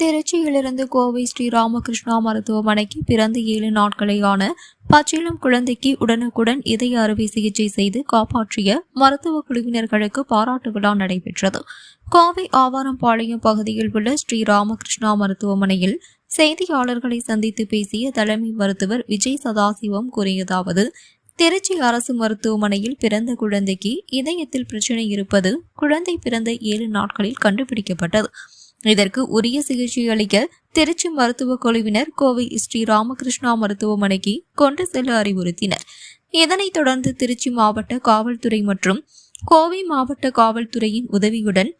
திருச்சியிலிருந்து கோவை ஸ்ரீ ராமகிருஷ்ணா மருத்துவமனைக்கு பிறந்த ஏழு நாட்களேயான பச்சிளம் குழந்தைக்கு உடனுக்குடன் இதய அறுவை சிகிச்சை செய்து காப்பாற்றிய மருத்துவ குழுவினர்களுக்கு பாராட்டு விழா நடைபெற்றது. கோவை ஆவாரம்பாளையம் பகுதியில் உள்ள ஸ்ரீ ராமகிருஷ்ணா மருத்துவமனையில் செய்தியாளர்களை சந்தித்து பேசிய தலைமை மருத்துவர் விஜய் சதாசிவம் கூறியதாவது திருச்சி அரசு மருத்துவமனையில் பிறந்த குழந்தைக்கு இதயத்தில் பிரச்சனை இருப்பது குழந்தை பிறந்த ஏழு நாட்களில் கண்டுபிடிக்கப்பட்டது. இதற்கு உரிய சிகிச்சை அளிக்க திருச்சி மருத்துவக் குழுவினர் கோவை ஸ்ரீ ராமகிருஷ்ணா மருத்துவமனைக்கு கொண்டு செல்ல அறிவுறுத்தினர். இதனைத் தொடர்ந்து திருச்சி மாவட்ட காவல்துறை மற்றும் கோவை மாவட்ட காவல்துறையின் உதவியுடன்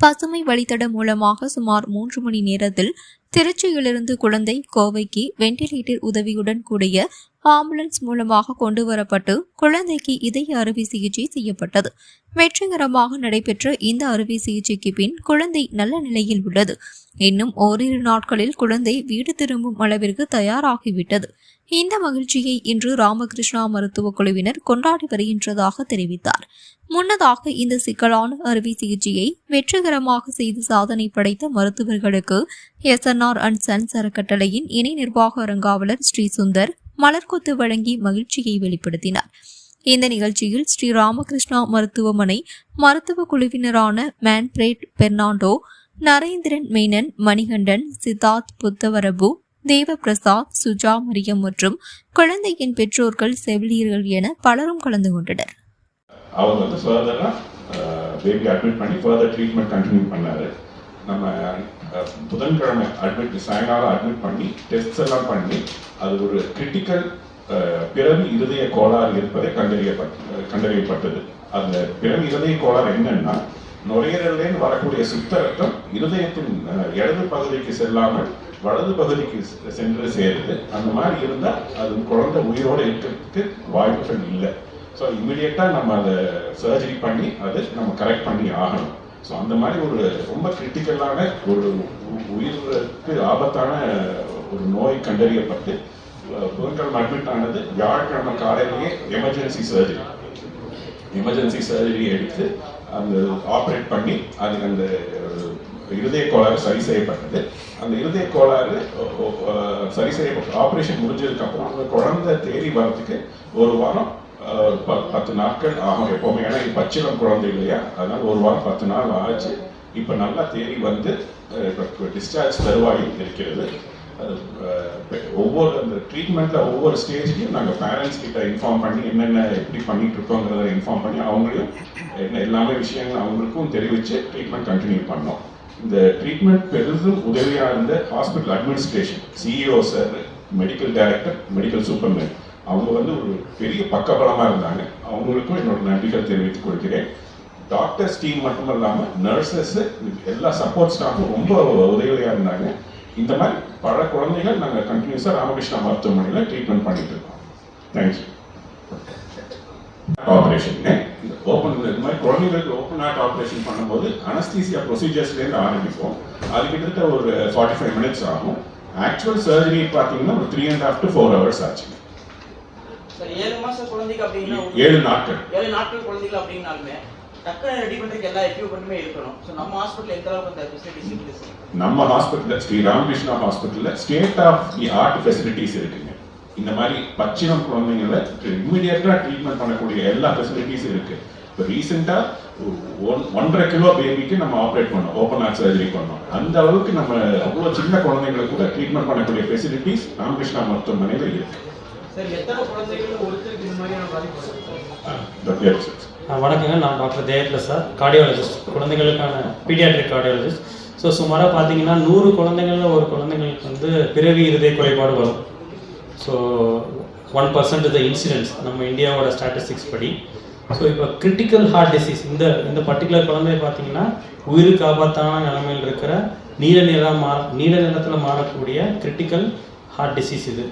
பசுமை வழித்தட மூலமாக சுமார் மூன்று மணி நேரத்தில் திருச்சியிலிருந்து குழந்தை கோவைக்கு வெண்டிலேட்டர் உதவியுடன் கூடிய ஆம்புலன்ஸ் மூலமாக கொண்டு வரப்பட்டு குழந்தைக்கு இதய அறுவை சிகிச்சை செய்யப்பட்டது. வெற்றிகரமாக நடைபெற்ற இந்த அறுவை சிகிச்சைக்கு பின் குழந்தை நல்ல நிலையில் உள்ளது. இன்னும் ஓரிரு நாட்களில் குழந்தை வீடு திரும்பும் அளவிற்கு தயாராகிவிட்டது. இந்த மகிழ்ச்சியை இன்று ராமகிருஷ்ணா மருத்துவக் குழுவினர் கொண்டாடி வருகின்றதாக தெரிவித்தார். முன்னதாக இந்த சிக்கலான அறுவை சிகிச்சையை வெற்றிகரமாக செய்து சாதனை படைத்த மருத்துவர்களுக்கு எஸ்என்ஆர் அண்ட் சன்ஸ் அறக்கட்டளையின் இணை நிர்வாக அறங்காவலர் ஸ்ரீ சுந்தர் மலர்கொத்து வழங்கி மகிழ்ச்சியை வெளிப்படுத்தினார். இந்த நிகழ்ச்சியில் ஸ்ரீ ராமகிருஷ்ணா மருத்துவமனை மருத்துவ குழுவினரான மேன்பிரேட் பெர்னாண்டோ நரேந்திரன் மேனன் மணிகண்டன் சித்தார்த் புத்தவரபு தேவபிரசாத் சுஜா மரியம் மற்றும் குழந்தையின் பெற்றோர்கள் செவிலியர்கள் என பலரும் கலந்து கொண்டனர். அவங்க வந்து ஃபர்தராக பேபி அட்மிட் பண்ணி ஃபர்தர் ட்ரீட்மெண்ட் கண்டினியூ பண்ணாரு. நம்ம புதன்கிழமை அட்மிட் சாயங்காலம் அட்மிட் பண்ணி டெஸ்ட்ஸ் எல்லாம் பண்ணி அது ஒரு கிரிட்டிக்கல் பிறவி இருதய கோளாறு இருப்பதை கண்டறியப்பட்ட கண்டறியப்பட்டது. அந்த பிறவி இருதய கோளாறு என்னன்னா நுரையீரலேருந்து வரக்கூடிய சுத்த ரத்தம் இருதயத்தின் இடது பகுதிக்கு செல்லாமல் வலது பகுதிக்கு செ- சென்று சேருது. அந்த மாதிரி இருந்தால் அது குழந்தை உயிரோடு இருக்கிறதுக்கு வாய்ப்புகள் இல்லை. ஸோ இமீடியட்டாக நம்ம அதை சர்ஜரி பண்ணி அது நம்ம கரெக்ட் பண்ணி ஆகணும். ஸோ அந்த மாதிரி ஒரு ரொம்ப கிரிட்டிக்கலான ஒரு உயிருக்கு ஆபத்தான ஒரு நோய் கண்டறியப்பட்டு புதன்கிழமை அட்மிட் ஆனது வியாழக்கிழமை காலையிலேயே எமர்ஜென்சி சர்ஜரி எமர்ஜென்சி சர்ஜரி எடுத்து அந்த ஆப்ரேட் பண்ணி அதுக்கு அந்த இருதய கோளாறு சரி செய்யப்பட்டது. அந்த இருதய கோளாறு சரி செய்யப்பட்ட ஆப்ரேஷன் முடிஞ்சதுக்கு அப்புறம் அந்த குழந்தை தேடி வரதுக்கு ஒரு வாரம் பத்து நாட்கள் ஆகும் எப்பவுமே. ஏன்னா இது பச்சிளம் குழந்தை இல்லையா? அதனால ஒரு வாரம் பத்து நாள் ஆச்சு. இப்போ நல்லா தேறி வந்து டிஸ்சார்ஜ் தருவாயில் இருக்கிறது. அது, ஒவ்வொரு அந்த ட்ரீட்மெண்ட்ல ஒவ்வொரு ஸ்டேஜ்லையும் நாங்கள் பேரண்ட்ஸ் கிட்ட இன்ஃபார்ம் பண்ணி என்னென்ன எப்படி பண்ணிட்டு இருக்கோங்கிறத இன்ஃபார்ம் பண்ணி அவங்களையும் என்ன எல்லாமே விஷயங்கள் அவங்களுக்கும் தெரிவித்து ட்ரீட்மெண்ட் கண்டினியூ பண்ணோம். இந்த ட்ரீட்மெண்ட் பெரிதும் உதவியாக இருந்த hospital administration CEO sir medical director medical superman அவங்க வந்து ஒரு பெரிய பக்கபலமாக இருந்தாங்க. அவங்களுக்கும் என்னோட நன்றிகள் தெரிவித்துக் கொள்கிறேன். டாக்டர்ஸ் டீம் மட்டும் இல்லாமல் நர்சஸ் எல்லா சப்போர்ட் ஸ்டாஃபும் ரொம்ப உதவியாக இருந்தாங்க. இந்த மாதிரி பல குழந்தைகள் நாங்கள் கண்டினியூஸாக ராமகிருஷ்ணா மருத்துவமனையில் ட்ரீட்மெண்ட் பண்ணிட்டு இருக்கோம். தேங்க்யூ ஆப்ரேஷன் ஓப்பன் இந்த மாதிரி குழந்தைங்களுக்கு ஓப்பன் ஹார்ட் ஆப்ரேஷன் பண்ணும்போது அனஸ்தீசியா ப்ரொசீஜர்ஸ்லேருந்து ஆரம்பிப்போம். அது கிட்டத்தட்ட ஒரு ஃபார்ட்டி ஃபைவ் மினிட்ஸ் ஆகும். ஆக்சுவல் சர்ஜரி பார்த்தீங்கன்னா ஒரு three and half to four hours ஆச்சு. ஏழு மாசம் குழந்தைக்கு அப்படின்னா ஏழு நாட்கள். ஏழு நாட்கள் குழந்தைகள் அப்படின்னாலுமே டக்குனு ரெடி பண்றதுக்கு எல்லா எக்யூப்மெண்ட்டுமே இருக்கணும். ஸோ நம்ம ஹாஸ்பிட்டல் எந்த அளவுக்கு அந்த ஃபெசிலிட்டிஸ் இருக்குது சார்? நம்ம ஹாஸ்பிட்டலில் ஸ்ரீ ராமகிருஷ்ணா ஹாஸ்பிட்டலில் state of the art facilities இருக்குங்க. இந்த மாதிரி பச்சினம் குழந்தைங்கள இம்மிடியட்டாக ட்ரீட்மெண்ட் பண்ணக்கூடிய எல்லா ஃபெசிலிட்டிஸும் இருக்கு. இப்போ ரீசெண்டாக ஒன் ஒன்றரை கிலோ பேபிக்கு நம்ம ஆப்ரேட் பண்ணோம். ஓப்பன் ஹார்ட் சர்ஜரி பண்ணோம். அந்த அளவுக்கு நம்ம அவ்வளோ சின்ன குழந்தைங்களுக்கு கூட ட்ரீட்மெண்ட் பண்ணக்கூடிய ஃபெசிலிட்டிஸ் ராமகிருஷ்ணா மருத்துவமனையில் இருக்கு. Sir sir? வணக்கங்க. நான் டாக்டர் ஜெயபிரசாத் கார்டியாலஜிஸ்ட் குழந்தைகளுக்கான பீடியாட்ரிக் கார்டியாலஜிஸ்ட் ஸோ சுமாராக பார்த்தீங்கன்னா நூறு குழந்தைங்கள்ல ஒரு குழந்தைங்களுக்கு வந்து பிறவி இருதய குறைபாடு வரும். So one percent the incidents நம்ம இந்தியாவோட ஸ்டாட்டிஸ்டிக்ஸ் படி. ஸோ இப்போ கிரிட்டிக்கல் ஹார்ட் டிசீஸ் இந்த இந்த பர்டிகுலர் குழந்தை பார்த்தீங்கன்னா உயிருக்கு ஆபத்தான நிலைமையில் இருக்கிற நீல நிறம் மா நீல நிறத்தில் மாறக்கூடிய கிரிட்டிக்கல் ஹார்ட் டிசீஸ் இது.